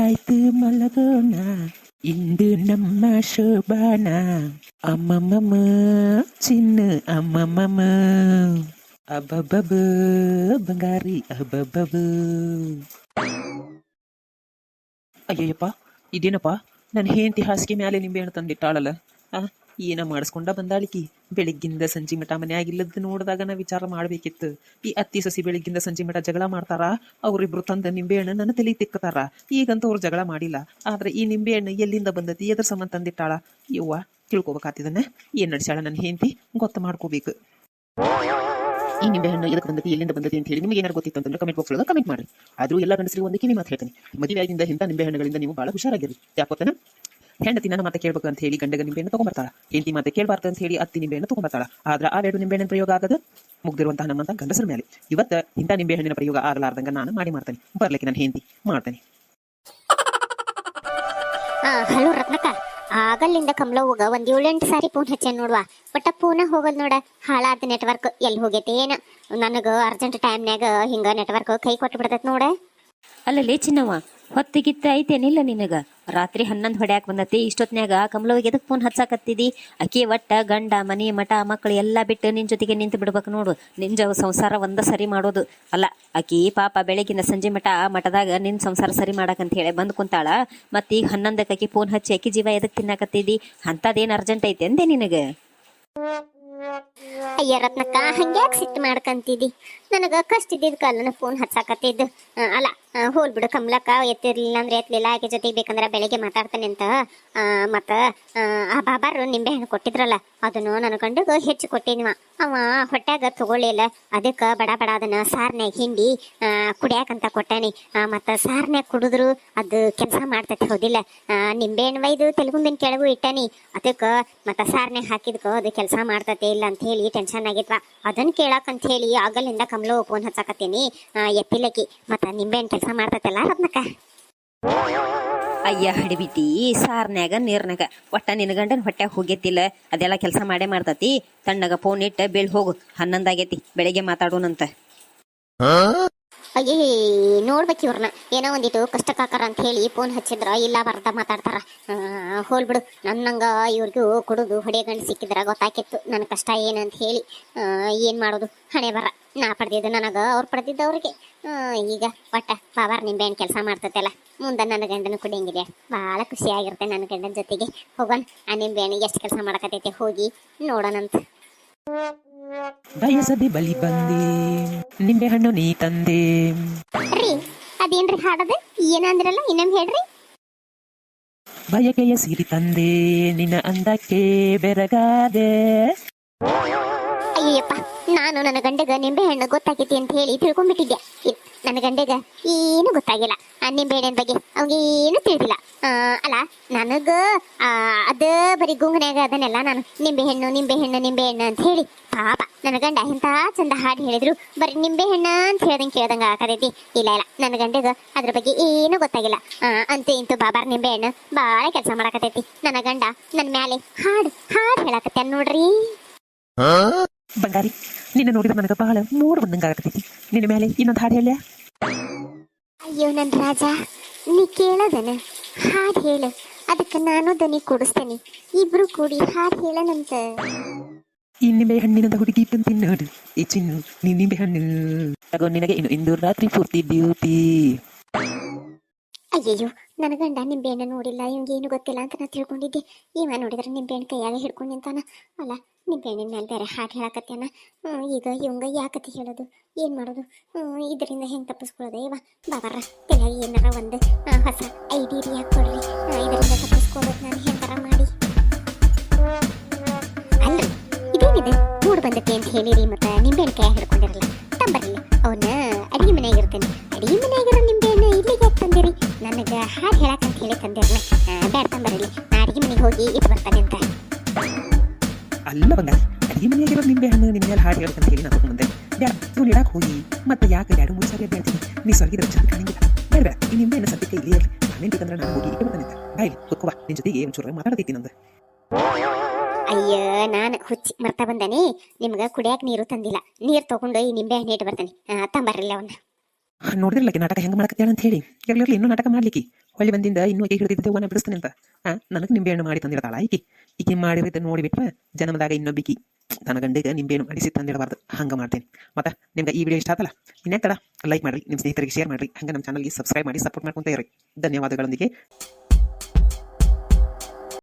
ಆಯ್ತು ಮಲಗೋಣ ಇಂದು ನಮ್ಮ ಶೋಭಾನ ಅಮ್ಮಮ್ಮಮ್ಮ ಚಿನ್ನ ಅಮ್ಮಮ್ಮಮ್ಮ ಅಬ್ಬಬ್ಬಬ ಬಂಗಾರಿ ಅಬ್ಬಬ್ಬಬ ಅಯ್ಯಯ್ಯಪ್ಪ ಇದೇನಪ್ಪ ನನ್ನ ಹೆಂಡತಿ ಹಾಸಿಗೆ ಮ್ಯಾಲೆ ನಿಂಬೆ ಹಣ್ಣು ತಂದಿಟ್ಟಾಳಲ್ಲ ಆ ಏನ ಮಾಡಿಸ್ಕೊಂಡ ಬಂದಾಳಿಕಿ? ಬೆಳಿಗ್ಗಿಂದ ಸಂಜೆ ಮಠ ಮನೆಯಾಗಿಲ್ಲದ ನೋಡಿದಾಗ ನಾ ವಿಚಾರ ಮಾಡ್ಬೇಕಿತ್ತು. ಈ ಅತ್ತಿ ಸಸಿ ಬೆಳಿಗ್ಗಿಂದ ಸಂಜೆ ಮಠ ಜಗಳ ಮಾಡ್ತಾರ, ಅವ್ರಿಬ್ರು ತಂದ ನಿಂಬೆ ಹಣ್ಣು ನನ್ನ ತಲೆ ತಿಕ್ಕತಾರ. ಈಗಂತೂ ಅವ್ರು ಜಗಳ ಮಾಡಿಲ್ಲ. ಆದ್ರೆ ಈ ನಿಂಬೆ ಹಣ್ಣು ಎಲ್ಲಿಂದ ಬಂದತಿ, ಎದ್ರ ಸಂಬಂಧ ತಂದಿಟ್ಟಾಳ? ಯವ್ವ ತಿಳ್ಕೊಬೇಕಾತಿದನ್ನ ಏನ್ ನಡ್ಸ್ಯಾಳ ನನ್ನ ಹೆಂಡತಿ? ಗೊತ್ತ ಮಾಡ್ಕೋಬೇಕು. ಈ ನಿಂಬೆ ಹಣ್ಣು ಎದಕ್ಕೆ ಬಂದತಿ, ಎಲ್ಲಿಂದ ಬಂದತಿ ಅಂತ ಹೇಳಿ ನಿಮಗೆ ಏನಾರು ಗೊತ್ತಿತ್ತು ಅಂತಂದ್ರೆ ಕಮೆಂಟ್ ಬಾಕ್ಸ್ ಒಳಗೆ ಕಮೆಂಟ್ ಮಾಡಿ ಆದ್ರೂ ಎಲ್ಲ ಗಂಡಸರಿಗೆ ಒಂದಕ್ಕೆ ಮಾತು ಹೇಳ್ತೀನಿ. ಮದುವೆ ಆಗಿಂದ ಇಂಥ ನಿಂಬೆ ಹಣ್ಣುಗಳಿಂದ ನೀವು ಬಹಳ ಹುಷಾರಾಗಿರಿ ಯಾಕೋತನ ಹೆಂಡತಿ ನನ್ನ ಮತ್ತೆ ಕೇಳಬೇಕು ಅಂತ ಹೇಳಿ ಗಂಡಗ ನಿಂಬೆಯನ್ನು ತಗೊಂಬರ್ತಾಳ. ಹೆಂಡತಿ ಮತ್ತೆ ಕೇಳಬಾರ್ದು ಅಂತ ಹೇಳಿ ಅತ್ತಿ ನಿಂಬೆಯನ್ನು ತಗೊಂಬರ್ತಾಳ. ಆದ್ರೆ ಆ ಎರಡು ನಿಂಬೆಹಣ್ಣಿನ ಪ್ರಯೋಗ ಆಗದ? ಮುಗ್ದಿರುವಂತಹ ನಮ್ಮಂತ ಗಂಡಸರ ಮೇಲೆ ಇವತ್ತ ಇಂಥ ನಿಂಬೆಹಣ್ಣಿನ ಪ್ರಯೋಗ ಆಗಲಾರ್ದಂಗ ನಾನು ಮಾಡಿ ಮಾಡ್ತೇನೆ. ಬರ್ಲಿಕ್ಕೆ ನನ್ನ ಹೆಂಡತಿ ಮಾಡ್ತೇನೆ. ಆ ಹಲೋ ರತ್ನಕ್ಕ ಆಗಲ್ಲಿಂದ ಕಮಲವ್ವಗ ಒಂದ್ ಏಳೆಂಟು ಸಾರಿ ಫೋನ್ ಹಚ್ಚೇನ್ ನೋಡ್ವಾ. ಬಟ್ ಫೋನ ಹೋಗಲ್ ನೋಡ ಹಾಳಾದ ನೆಟ್ವರ್ಕ್ ಎಲ್ಲಿ ಹೋಗೈತೆ ಏನ? ನನಗ ಅರ್ಜೆಂಟ್ ಟೈಮ್ನ್ಯಾಗ ಹಿಂಗ ನೆಟ್ವರ್ಕ್ ಕೈ ಕೊಟ್ಟು ಬಿಡ್ತೈತ್ ನೋಡ. ಅಲ್ಲಲ್ಲೇ ಚಿನ್ನವ್ವ ಹೊತ್ತಿಗಿತ್ತ ಐತೇನಿಲ್ಲ ನಿನಗ? ರಾತ್ರಿ ಹನ್ನೊಂದು ಹೊಡ್ಯಾಕ್ ಬಂದತಿ, ಇಷ್ಟೊತ್ನ್ಯಾಗ ಕಮಲವಾಗಿ ಎದಕ್ ಫೋನ್ ಹಚ್ಚಾಕತ್ತಿದಿ? ಅಕ್ಕಿ ಒಟ್ಟ ಗಂಡ, ಮನೆ, ಮಠ ಮಕ್ಕಳು ಎಲ್ಲ ಬಿಟ್ಟು ನಿನ್ ಜೊತೆಗೆ ನಿಂತು ಬಿಡ್ಬೇಕು ನೋಡು. ನಿಂಜ ಸಂಸಾರ ಒಂದ ಸರಿ ಮಾಡೋದು. ಅಲ್ಲ ಅಕಿ ಪಾಪ ಬೆಳಗಿನ ಸಂಜೆ ಮಠ ಮಠದಾಗ ನಿನ್ ಸಂಸಾರ ಸರಿ ಮಾಡಕಂತ ಹೇಳಿ ಬಂದ್ ಕುಂತಾಳ. ಮತ್ತ ಈಗ ಹನ್ನೊಂದಕ್ಕೆ ಅಕಿ ಫೋನ್ ಹಚ್ಚಿ ಅಕ್ಕಿ ಜೀವ ಎದಕ್ ತಿನ್ನಾಕತ್ತಿದಿ? ಅಂತದೇನ್ ಅರ್ಜೆಂಟ್ ಐತೆ ಅಂದೆ ನಿನಗ? ಅಯ್ಯ ರತ್ನಕ್ಕ, ಹಂಗ್ಯಾಕ್ ಸಿಟ್ಟು ಮಾಡ್ಕಂತಿದಿ? ನನಗ ಕಷ್ಟ ಇದ್ದಿದ್ ಕಾಲನ ಫೋನ್ ಹಚ್ಚಾಕತ್ತಿದ್ದು. ಅಲ್ಲ ಹೋಲ್ ಬಿಡು ಕಮಲಕ್ಕ ಎತ್ತಿರ್ಲಿಲ್ಲ ಅಂದ್ರೆ ಎತ್ತಲಿಲ್ಲ ಆಕೆ ಜೊತೆಗೆ ಬೇಕಂದ್ರೆ ಬೆಳಿಗ್ಗೆ ಮಾತಾಡ್ತಾನೆ ಅಂತ. ಮತ್ತ ಆ, ಬಾಬಾರು ನಿಂಬೆ ಹಣ್ಣು ಕೊಟ್ಟಿದ್ರಲ್ಲ ಅದನ್ನು ನನ್ನ ಗಂಡಗ ಹೆಚ್ಚು ಕೊಟ್ಟಿದ್ವ ಅವ ಹೊಟ್ಯಾಗ ತಗೊಳ್ಳಿಲ್ಲ. ಅದಕ್ಕ ಬಡ ಬಡ ಅದನ್ನ ಸಾರ್ನ್ಯಾಗ ಹಿಂಡಿ ಕುಡ್ಯಾಕಂತ ಕೊಟ್ಟಾನಿ. ಮತ್ತ ಸಾರ್ನ್ಯಾಗ ಕುಡಿದ್ರು ಅದು ಕೆಲಸ ಮಾಡ್ತೈತಿ ಹೌದಿಲ್ಲ? ನಿಂಬೆ ಹಣ್ಣು ಒಯ್ದು ತೆಲುಗುಂಬಿನ ಕೆಳಗು ಇಟ್ಟಾನಿ. ಅದಕ್ಕ ಮತ್ತ ಸಾರ್ನ್ಯಾಗ ಹಾಕಿದ್ಕ ಅದು ಕೆಲಸ ಮಾಡ್ತತೆ ಇಲ್ಲ ಅಂತ ಹೇಳಿ ಟೆನ್ಷನ್ ಆಗಿತ್ವ ಅದನ್ನ ಕೇಳಕ್ಕಂತ ಹೇಳಿ ಆಗಲಿಂದ ಕಮಲೋ ಫೋನ್ ಹಚ್ಚಾಕತ್ತೀನಿ. ಎತ್ತಿಲಕ್ಕಿ ಮತ್ತ ನಿಂಬೆಹಣ್ಣು ಕೆಲಸ ಮಾಡ್ತೈತಲ್ಲ ರತ್ನಕ್ಕ ಅಯ್ಯ ಹಡಿಬಿಟ್ಟಿ ಸಾರ್ನ್ಯಾಗ ನೀರ್ನಾಗ ಒಟ್ಟ ನಿನ್ನ ಗಂಡನ ಹೊಟ್ಯಾಗ ಹೋಗೈತಿಲ್ಲ ಅದೆಲ್ಲ ಕೆಲಸ ಮಾಡೇ ಮಾಡ್ತತಿ. ತಣ್ಣಗ ಫೋನ್ ಇಟ್ಟ ಬೆಳ್ ಹೋಗು ಹನ್ನೊಂದಾಗೇತಿ ಬೆಳಿಗ್ಗೆ ಮಾತಾಡೋಣಂತ. ಅಯ್ಯೇ, ನೋಡ್ಬೇಕು ಇವ್ರನ್ನ. ಏನೋ ಒಂದಿಟ್ಟು ಕಷ್ಟಕ್ಕಾಕರ ಅಂತ ಹೇಳಿ ಫೋನ್ ಹಚ್ಚಿದ್ರ, ಇಲ್ಲ ಬರ್ತ ಮಾತಾಡ್ತಾರ. ಹೋಲ್ಬಿಡು ಹೋಲ್ ಬಿಡು. ನನ್ನಂಗ ಇವ್ರಿಗೂ ಕೊಡುದು ಹೊಡೆ ಗಂಡು ಸಿಕ್ಕಿದ್ರ ಗೊತ್ತಾಕಿತ್ತು. ನನ್ನ ಕಷ್ಟ ಏನಂತ ಹೇಳಿ ಏನು ಮಾಡೋದು? ಹಣೆ ಬರ. ನಾ ಪಡೆದಿದ್ದು ನನಗೆ, ಅವ್ರು ಪಡೆದಿದ್ದು ಅವ್ರಿಗೆ. ಈಗ ಒಟ್ಟ ಬಾಬಾರ್ ನಿಂಬೆಹಣ್ಣು ಕೆಲಸ ಮಾಡ್ತೈತಲ್ಲ. ಮುಂದೆ ನನ್ನ ಗಂಡನ ಕುಡಿಯಂಗಿದೆ ಭಾಳ ಖುಷಿಯಾಗಿರುತ್ತೆ ನನ್ನ ಗಂಡನ ಜೊತೆಗೆ. ಹೋಗೋಣ. ಆ ನಿಂಬೆಹಣ್ಣು ಎಷ್ಟು ಕೆಲಸ ಮಾಡಕತ್ತೈತೆ? ಹೋಗಿ ನೋಡೋಣಂತ. ಬಯಸದೆ ಬಲಿ ಬಂದೆ ನಿಂಬೆ ಹಣ್ಣು ನೀ ತಂದೆ. ರೀ ಅದೇನ್ರಿ ಹಾಡದು? ಏನಂದ್ರಲ್ಲ ಇನ್ನೊಮ್ಮೆ ಹೇಳ್ರಿ. ಬಯಕೆಯ ಸಿರಿ ತಂದೆ ನಿನ್ನ ಅಂದಕ್ಕೆ ಬೆರಗಾದೆ. ಅಯ್ಯಪ್ಪ ನಾನು ನನ್ನ ಗಂಡಗ ನಿಂಬೆ ಹಣ್ಣು ಅಂತ ಹೇಳಿ ತಿಳ್ಕೊಂಡ್ಬಿಟ್ಟಿದ್ದೆ. ನನ್ನ ಗಂಡಗ ಏನು ಗೊತ್ತಾಗಿಲ್ಲ. ಆ ನಿಂಬೆ ಹಣ್ಣಿನ ಬಗ್ಗೆ ಅವ್ಗೆ ಏನು ತಿಳಿದಿಲ್ಲ. ಅಲ್ಲ, ನನಗ ಅದ ಬರೀ ಗುಂಗನ್ಯಾಗ ಅದನ್ನೆಲ್ಲ ನಾನು ನಿಂಬೆ ಹಣ್ಣು ನಿಂಬೆ ಹಣ್ಣು ನಿಂಬೆ ಹಣ್ಣು ಅಂತ ಹೇಳಿ ಪಾಪ ನನ್ನ ಗಂಡ ಎಂತ ಚಂದ ಹಾಡು ಹೇಳಿದ್ರು. ಬರೀ ನಿಂಬೆ ಹಣ್ಣು ಅಂತ ಹೇಳ್ದಂಗೆ ಕೇಳ್ದಂಗ ಆಗತೈತಿ ಇಲ್ಲ ಇಲ್ಲ, ನನ್ನ ಗಂಡಗ ಅದ್ರ ಬಗ್ಗೆ ಏನು ಗೊತ್ತಾಗಿಲ್ಲ. ಅಂತೂ ಇಂತೂ ಬಾಬಾರ್ ನಿಂಬೆ ಹಣ್ಣು ಭಾಳ ಕೆಲಸ ಮಾಡಕತೈತಿ. ನನ್ನ ಗಂಡ ನನ್ನ ಮ್ಯಾಲೆ ಹಾಡು ಹಾಡು ಹೇಳಕತ್ತ ನೋಡ್ರಿ. ಬಂಗಾರಿ. ನಿನ್ನ ನೋಡಿದ್ರೆ ನನಗೆ ಬಹಳ ಮೂಡ್ ಬಂದಂಗ ಆಗತೈತಿ ನಿನ್ನ ಮೇಲೆ ಇನ್ನೊಂದು ಹಾಡು ಹೇಳ್ಯಾ? ಅಯ್ಯೋ ನನ್ನ ರಾಜ ನೀ ಕೇಳದನ? ಹಾಡು ಹೇಳು. ಅದಕ್ಕೆ ನಾನು ದನಿ ಕೊಡಿಸ್ತೇನೆ. ಇಬ್ರು ಕೂಡಿ ಹಾಡು ಹೇಳನಂತ. ಈ ನಿಂಬೆ ಹಣ್ಣಿನದ ಹುಡುಗಿ ಬಂತಿ ನೋಡು ಈ ಚಿನ್ನು ನೀ ನಿಂಬೆ ಹಣ್ಣು ತಗೋ ನಿನಗೆ ಇನ್ನು ಇಂದು ರಾತ್ರಿ ಪೂರ್ತಿ ಬ್ಯೂಟಿ ಅಯ್ಯಯ್ಯೋ, ನನ್ನ ಗಂಡ ನಿಂಬೆಹಣ್ಣು ನೋಡಿಲ್ಲ ಇವಂಗೆ ಏನು ಗೊತ್ತಿಲ್ಲ ಅಂತ ನಾನು ತಿಳ್ಕೊಂಡಿದ್ದೆ. ಇವ ನೋಡಿದ್ರೆ ನಿಂಬೆಹಣ್ಣು ಕೈಯಾಗ ಹಿಡ್ಕೊಂಡು ನಿಂತಾನ. ಅಲ್ಲ ನಿಂಬೆಹಣ್ಣಿನ ಮೇಲೆ ಬೇರೆ ಹಾಡು ಹೇಳಕತ್ತೇನ ಈಗ ಇವಂಗ ಯಾಕತಿ ಹೇಳೋದು? ಏನು ಮಾಡೋದು? ಇದರಿಂದ ಹೆಂಗೆ ತಪ್ಪಿಸ್ಕೊಳ್ಳೋದು ಇವ? ಬಾಬಾರ ತಲೆಯಾಗ ಏನಾರ ಒಂದು ಹೊಸ ಐಡಿಯಾ ಕೊಡ್ರಿ ಇದರಿಂದ ತಪ್ಪಿಸ್ಕೊಳ್ಳೋದು ನಾನು ಹೆಂಗಾರ ಮಾಡಿ. ಅಲ್ಲ, ಇದೇನಿದೆ? ಮೂಡ್ ಬಂದಕ್ಕೆ ಅಂತ ಹೇಳಿರಿ, ಮತ್ತೆ ನಿಂಬೆಹಣ್ಣು ಕೈ ಹಿಡ್ಕೊಂಡಿರಲ್ಲ ತಂಬರಿಲ್ಲ ಅವನ್ನ ಅಡಿಗೆ ಮನೆಯಾಗಿರ್ತೇನೆ ಅಡಿಗೆ ಮನೆಯಾಗಿರೋ ನನಗೆ ಹೇಳಕ್ಕೆ ಅಂತ ಹೇಳಿ ತಂದೆ ಬೇಡ ತಂಬರಿಲ್ಲ ನಾ ಅಡಿಗೆ ಮನೆಗೆ ಹೋಗಿ ಇಟ್ಟು ಬರ್ತಾನೆ ಅಂತ. ಅಲ್ಲ ಬಂದ ಅಡಿಗೆ ಮನೆಯಾಗಿರೋ ನಿಂಬೆ ಹಣ್ಣು ನಿನ್ನ ಮೇಲೆ ಹಾಡು ಹೇಳ್ಕಂತ ಹೇಳಿ ನಾನು ಮುಂದೆ ಬೇಡ ನೀವು ಇಡಾಕ್ ಹೋಗಿ. ಮತ್ತೆ ಯಾಕೆ ಎರಡು ಮೂರು ಸಾರಿ ಹೇಳ್ತೀನಿ ನೀ ಸ್ವರ್ಗಿದ್ರೆ ಚಂದ ಕಾಣಂಗಿಲ್ಲ ಬೇಡ ಬೇಡ. ಈ ನಿಂಬೆ ಹಣ್ಣು ಸದ್ಯಕ್ಕೆ ಇಲ್ಲಿ ಇರಲಿ. ನಾನೇನು ಬೇಕಂದ್ರೆ ನಾನು ಹೋಗಿ ಇಟ್ಟು ಬರ್ತಾನೆ ಬಾಯ್ ಕುತ್ಕೋವಾ ನಿನ್ನ ಜೊತೆಗೆ ಒಂಚೂರು ಮಾತಾಡ್ತೈತಿ ನಂದು. ಅಯ್ಯ ನಾನು ಹುಚ್ಚಿ ಮರ್ತಾ ಬಂದಾನೆ. ನಿಮ್ಗೆ ಕುಡಿಯಾಕ ನೀರು ತಂದಿಲ್ಲ. ನೀರು ತಗೊಂಡು ಈ ನಿಂಬೆ ಹಣ್ಣು ಇಟ್ಟು ಬರ್ತಾನೆ. ತಂಬರ್ರಿಲ್ಲ ಅವನ್ನ. ನೋಡಿದ್ರಲ್ಲ ನಾಟಕ ಹೆಂಗೆ ಮಾಡಕತ್ತೇಳ ಅಂತ ಹೇಳಿ. ಇರ್ಲಿರ್ಲಿ ಇನ್ನೂ ನಾಟಕ ಮಾಡ್ಲಿಕ್ಕೆ. ಹೊಳ್ಳಿ ಬಂದಿಂದ ಇನ್ನೂ ಆಕೆ ಹಿಡಿದಿದ್ದೆ ಓನ ಬಿಡಿಸ್ತಾನೆ ಅಂತ. ಆ, ನನಗೆ ನಿಂಬೆಹಣ್ಣು ಮಾಡಿ ತಂದಿರ್ತಾಳ ಈಕಿ. ಈಕಿ ಮಾಡಿರಿದ್ದ ನೋಡಿಬಿಟ್ವ ಜನ್ಮದಾಗ ಇನ್ನೊಬ್ಬಿಕಿ ತನ್ನ ಗಂಡಿಗೆ ನಿಂಬೆಹಣ್ಣು ಮಾಡಿಸಿ ತಂದಿಡಬಾರ್ದು. ಹಂಗೆ ಮಾಡ್ತೇನೆ. ಮತ್ತೆ ನಿಮ್ಗೆ ಈ ವಿಡಿಯೋ ಇಷ್ಟ ಆತಲ್ಲ ಇನ್ನೇ ತಡ? ಲೈಕ್ ಮಾಡಿರಿ ನಿಮ್ಮ ಸ್ನೇಹಿತರಿಗೆ ಶೇರ್ ಮಾಡಿರಿ. ಹಂಗೆ ನಮ್ಮ ಚಾನಲ್ಗೆ ಸಬ್ಸ್ಕ್ರೈಬ್ ಮಾಡಿ ಸಪೋರ್ಟ್ ಮಾಡ್ಕೊಂತ ಇರಿ ಧನ್ಯವಾದಗಳೊಂದಿಗೆ.